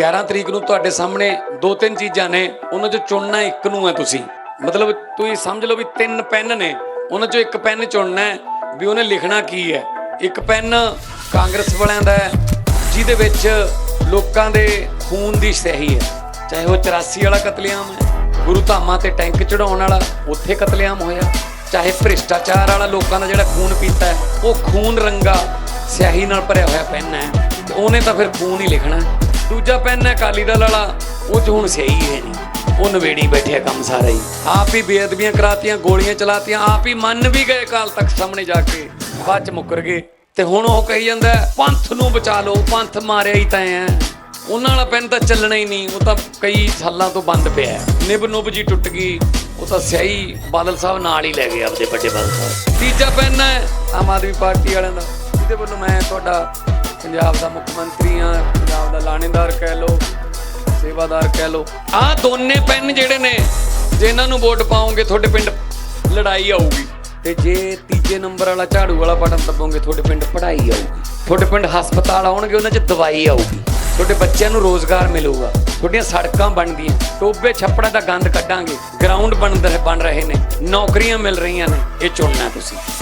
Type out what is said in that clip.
11 ਤਰੀਕ ਨੂੰ ਤੁਹਾਡੇ ਸਾਹਮਣੇ ਦੋ ਤਿੰਨ ਚੀਜ਼ਾਂ ਨੇ, ਉਹਨਾਂ ਚੋਂ ਚੁਣਨਾ ਇੱਕ ਨੂੰ ਹੈ ਤੁਸੀਂ। ਮਤਲਬ ਤੁਸੀਂ ਸਮਝ ਲਓ ਵੀ ਤਿੰਨ ਪੈਨ ਨੇ, ਉਹਨਾਂ ਚੋਂ ਇੱਕ ਪੈਨ ਚੁਣਨਾ ਹੈ ਵੀ ਉਹਨੇ ਲਿਖਣਾ ਕੀ ਹੈ। ਇੱਕ ਪੈਨ ਕਾਂਗਰਸ ਵਾਲਿਆਂ ਦਾ ਹੈ, ਜਿਹਦੇ ਵਿੱਚ ਲੋਕਾਂ ਦੇ ਖੂਨ ਦੀ ਸਹੀ ਹੈ। ਚਾਹੇ ਉਹ 84 ਵਾਲਾ ਕਤਲੇਆਮ ਹੈ, ਗੁਰੂ ਧਾਮਾਂ ਤੇ ਟੈਂਕ ਚੜਾਉਣ ਵਾਲਾ, ਉੱਥੇ ਕਤਲੇਆਮ ਹੋਇਆ। ਚਾਹੇ ਭ੍ਰਿਸ਼ਟਾਚਾਰ ਵਾਲਾ ਲੋਕਾਂ ਦਾ ਜਿਹੜਾ ਖੂਨ ਪੀਤਾ ਉਹ ਖੂਨ ਰੰਗਾ ਸਿਆਹੀ ਨਾਲ ਭਰਿਆ ਹੋਇਆ ਪੈਨ ਹੈ। ਤੇ ਉਹਨੇ ਤਾਂ ਫਿਰ ਖੂਨ ਹੀ ਲਿਖਣਾ ਦੂਜਾ ਪੈਨ ਹੈ ਅਕਾਲੀ ਦਲ ਵਾਲਾ। ਉਹ 'ਚ ਹੁਣ ਸਹੀ ਹੈ ਨਹੀਂ। ਉਹ ਨਵੇੜੀ ਬੈਠਿਆ ਕੰਮ ਸਾਰਾ ਹੀ। ਆਪ ਹੀ ਬੇਅਦਬੀਆਂ ਕਰਾਤੀਆਂ, ਗੋਲੀਆਂ ਚਲਾਤੀਆਂ, ਆਪ ਹੀ ਮੰਨ ਵੀ ਗਏ ਕਾਲ ਤੱਕ ਸਾਹਮਣੇ ਜਾ ਕੇ। ਬਾਅਦ ਚ ਮੁੱਕਰ ਗਏ। ਤੇ ਹੁਣ ਉਹ ਕਹੀ ਜਾਂਦਾ ਪੰਥ ਨੂੰ ਬਚਾ ਲਓ, ਪੰਥ ਮਾਰਿਆ ਹੀ ਤਾਂ ਹੈ। ਉਹਨਾਂ ਵਾਲਾ ਪੈਨ ਤਾਂ ਚੱਲਣਾ ਹੀ ਨਹੀਂ। ਉਹ ਤਾਂ ਕਈ ਸਾਲਾਂ ਤੋਂ ਬੰਦ ਪਿਆ ਨਿਬ ਨੁਬ ਜੀ ਟੁੱਟ ਗਈ। ਉਹ ਤਾਂ ਸਿਆਹੀ ਬਾਦਲ ਸਾਹਿਬ ਨਾਲ ਹੀ ਲੈ ਗਏ ਆਪਦੇ ਵੱਡੇ ਬਾਦਲ ਸਾਹਿਬ। ਤੀਜਾ ਪੈਨ ਹੈ ਆਮ ਆਦਮੀ ਪਾਰਟੀ ਵਾਲਿਆਂ ਦਾ। ਜਿਹਦੇ ਵੱਲੋਂ ਮੈਂ ਤੁਹਾਡਾ ਪੰਜਾਬ ਦਾ ਮੁੱਖ ਮੰਤਰੀ ਆ ਪੰਜਾਬ ਦਾ ਲਾਣੇਦਾਰ ਕਹਿ ਲਓ, ਸੇਵਾਦਾਰ ਕਹਿ ਲਓ। ਆਹ ਦੋਨੇ ਪੈਨ ਜਿਹੜੇ ਨੇ, ਜੇ ਇਹਨਾਂ ਨੂੰ ਵੋਟ ਪਾਓਗੇ, ਤੁਹਾਡੇ ਪਿੰਡ ਲੜਾਈ ਆਊਗੀ। ਤੇ ਜੇ ਤੀਜੇ ਨੰਬਰ ਵਾਲਾ ਝਾੜੂ ਵਾਲਾ ਬਟਨ ਦਬਾਓਗੇ ਤੁਹਾਡੇ ਪਿੰਡ ਪੜ੍ਹਾਈ ਆਊਗੀ। ਤੁਹਾਡੇ ਪਿੰਡ ਹਸਪਤਾਲ ਆਉਣਗੇ, ਉਹਨਾਂ 'ਚ ਦਵਾਈ ਆਊਗੀ। ਤੁਹਾਡੇ ਬੱਚਿਆਂ ਨੂੰ ਰੋਜ਼ਗਾਰ ਮਿਲੂਗਾ। ਤੁਹਾਡੀਆਂ ਸੜਕਾਂ ਬਣਦੀਆਂ ਟੋਬੇ ਛੱਪੜਾਂ ਦਾ ਗੰਦ ਕੱਢਾਂਗੇ ਗਰਾਊਂਡ ਬਣ ਬਣ ਰਹੇ ਨੇ, ਨੌਕਰੀਆਂ ਮਿਲ ਰਹੀਆਂ ਨੇ, ਇਹ ਚੁਣਨਾ ਤੁਸੀਂ।